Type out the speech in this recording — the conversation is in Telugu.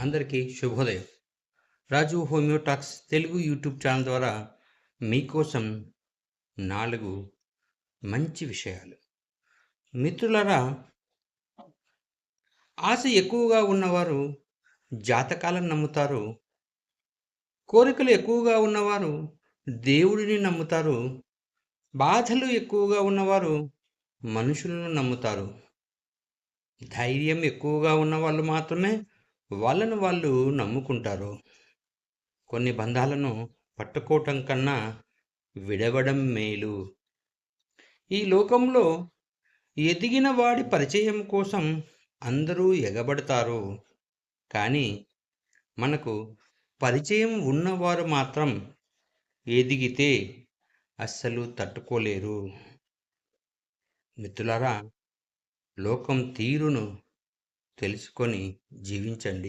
అందరికీ శుభోదయం. Raju homeo talks Telugu YouTube channel ద్వారా మీకోసం నాలుగు మంచి విషయాలు. మిత్రులరా ఆశ ఎక్కువగా ఉన్నవారు జాతకాలను నమ్ముతారు. కోరికలు ఎక్కువగా ఉన్నవారు దేవుడిని నమ్ముతారు. బాధలు ఎక్కువగా ఉన్నవారు మనుషులను నమ్ముతారు. ధైర్యం ఎక్కువగా ఉన్న వాళ్ళు మాత్రమే వాళ్ళను వాళ్ళు నమ్ముకుంటారు. కొన్ని బంధాలను పట్టుకోవటం కన్నా విడవడం మేలు. ఈ లోకంలో ఎదిగిన వాడి పరిచయం కోసం అందరూ ఎగబడతారు. కానీ మనకు పరిచయం ఉన్నవారు మాత్రం ఎదిగితే అస్సలు తట్టుకోలేరు. మిత్రులారా లోకం తీరును తెలుసుకొని జీవించండి.